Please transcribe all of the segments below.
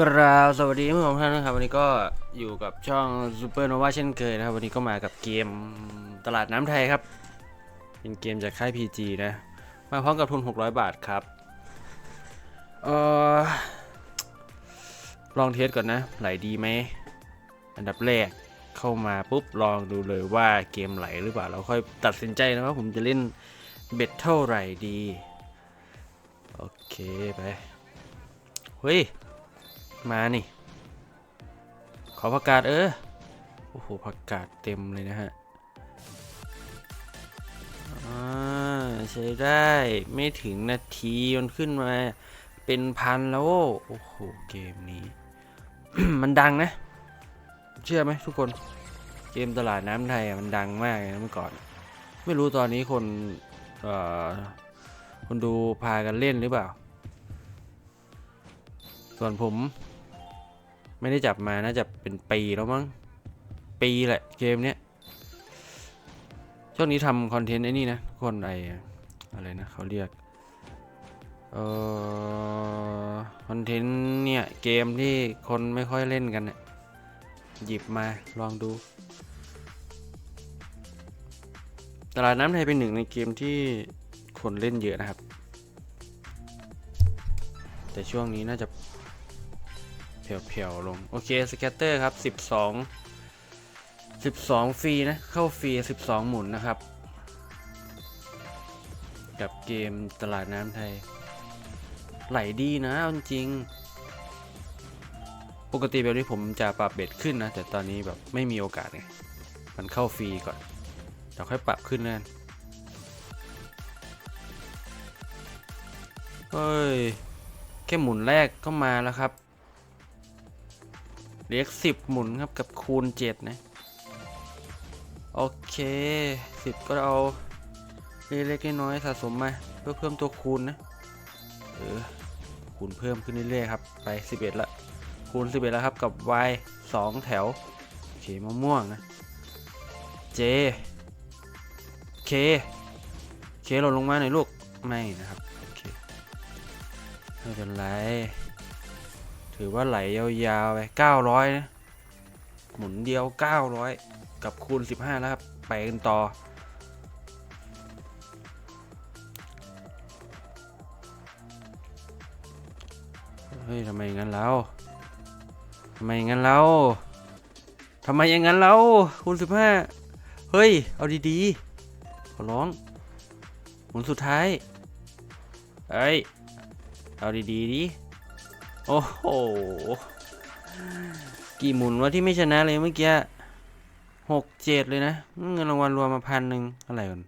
กราบสวัสดีผู้ชมท่านนะครับ วันนี้ก็อยู่กับช่อง Super Nova เช่นเคยนะครับ วันนี้ก็มากับเกมตลาดน้ำไทยครับ เป็นเกมจากค่าย PG นะ มาพร้อมกับทุน 600 บาทครับเออลองเทสก่อนนะ ไหลดีไหม อันดับแรกเข้ามาปุ๊บลองดูเลยว่าเกมไหลหรือเปล่า เราค่อยตัดสินใจนะว่าผมจะเล่นเบ็ดเท่าไหร่ดี โอเคไป เฮ้ย มานี่ ขอผักกาดเออ โอ้โหผักกาดเต็มเลยนะฮะอ่าใช้ได้ไม่ถึงนาทีมันขึ้นมาเป็นพันแล้ว โอ้โห เกมนี้ มันดังนะ เชื่อไหมทุกคน เกมตลาดน้ำไทยอะมันดังมากเลยนะเมื่อก่อน ไม่รู้ตอนนี้คนเอ่อคนดูพากันเล่นหรือเปล่า ส่วนผม ไม่ได้จับมาน่าจะเป็นปีแล้วมั้งปีแหละเกมเนี้ยช่วงนี้ทำคอนเทนต์ไอ้นี่นะทุกคนไออะไรนะเขาเรียกเอ่อคอนเทนต์เนี่ยเกมที่คนไม่ค่อยเล่นกันเนี่ยหยิบมาลองดู ตลาดน้ำไทยเป็นหนึ่งในเกมที่คนเล่นเยอะนะครับ แต่ช่วงนี้น่าจะ เพียวๆลงโอเคสแกตเตอร์ครับ 12 12 ฟรีนะ เข้าฟรี 12 หมุนนะครับ กับเกมตลาดน้ำไทย ไหลดีนะจริง ปกติแบบนี้ผมจะปรับเบ็ดขึ้นนะ แต่ตอนนี้แบบไม่มีโอกาสไงมันเข้าฟรีก่อนเดี๋ยวค่อยปรับขึ้นนั่นเฮ้ย แค่หมุนแรกก็มาแล้วครับ เรียกสิบหมุนครับกับคูณเจ็ดนะ โอเคสิบก็เอาเล็กๆน้อยๆสะสมมาเพื่อเพิ่มตัวคูณนะ เออ คูณเพิ่มขึ้นเรื่อยๆครับ ไป11ละคูณ11แล้วครับกับ y 2แถวโอเคมะม่วงนะ j k k หล่นลงมาหน่อยลูก ไม่นะครับ โอเค ไม่เป็นไร ถือว่าไหลยาวๆไป900นะหมุนเดียว900กับคูณ15แล้วครับ ไปกันต่อ เฮ้ยทำไมอย่างนั้นเราทำไมอย่างนั้นเราทำไมอย่างนั้นเราคูณ15เฮ้ย เอาดีๆ ขอร้อง หมุนสุดท้าย เอ้ย เอาดีๆดิ โอ้โห กี่หมุนวะที่ไม่ชนะเลยเมื่อกี้หกเจ็ดเลยนะ เงินรางวัลรวมมาพันหนึ่งอะไรกัน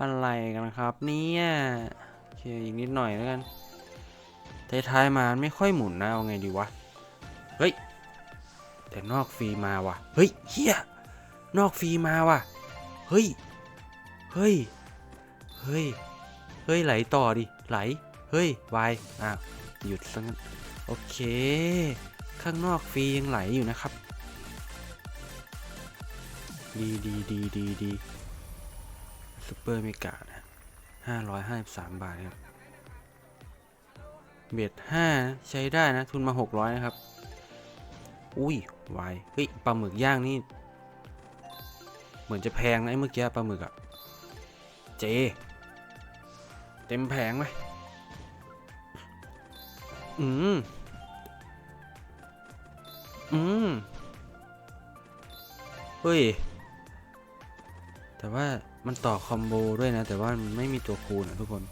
อะไรกันครับเนี่ยโอเคอีกนิดหน่อยแล้วกันท้ายๆมาไม่ค่อยหมุนนะ เอาไงดีวะ เฮ้ย แต่นอกฟรีมาว่ะ เฮ้ยเฮียนอกฟรีมาว่ะ เฮ้ย เฮ้ย เฮ้ย เฮ้ยไหลต่อดิ ไหล เฮ้ยวายอ้าว หยุดซะงั้น โอเค ข้างนอกฟรียังไหลอยู่นะครับ ดีดีดีดีดีซูเปอร์เมกานะห้าร้อยห้าสิบสามบาทครับ เบ็ดห้าใช้ได้นะ ทุนมาหกร้อยนะครับ อุ้ยวายเฮ้ยปลาหมึกย่างนี่ เหมือนจะแพงนะไอ้เมื่อกี้ปลาหมึกอะเจ เต็มแผงไหม อืม อืม เฮ้ย แต่ว่ามันต่อคอมโบด้วยนะ แต่ว่ามันไม่มีตัวคูณอะทุกคน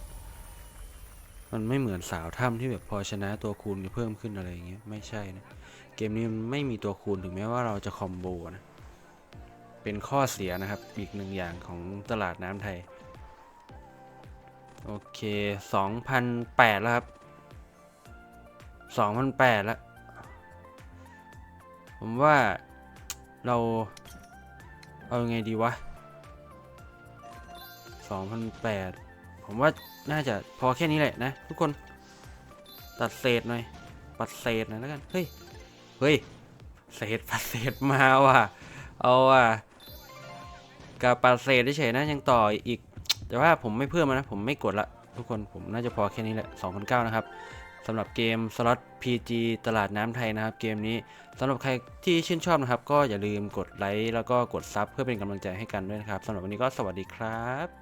มันไม่เหมือนสาวถ้ำที่แบบพอชนะตัวคูณจะเพิ่มขึ้นอะไรอย่างเงี้ย ไม่ใช่นะ เกมนี้มันไม่มีตัวคูณถึงแม้ว่าเราจะคอมโบนะ เป็นข้อเสียนะครับ อีกหนึ่งอย่างของตลาดน้ำไทย โอเค 2,008แล้วครับ 2,008แปดล้วผมว่าเราเอาไงดีวะ2,008ผมว่าน่าจะพอแค่นี้แหละนะ ทุกคนตัดเศษหน่อย ปัดเศษหน่อยแล้วกัน เฮ้ย เฮ้ย เศษปัดเศษมาว่ะ เอาว่ะกับปัดเศษเฉยๆนะยังต่ออีก แต่ว่าผมไม่เพิ่มแล้วนะ ผมไม่กดละทุกคนผมน่าจะพอแค่นี้แหละ2,009นะครับ สำหรับเกมสล็อต PG ตลาดน้ำไทยนะครับ เกมนี้สำหรับใครที่ชื่นชอบนะครับ ก็อย่าลืมกดไลค์แล้วก็กดซับเพื่อเป็นกำลังใจให้กันด้วยนะครับสำหรับวันนี้ก็สวัสดีครับ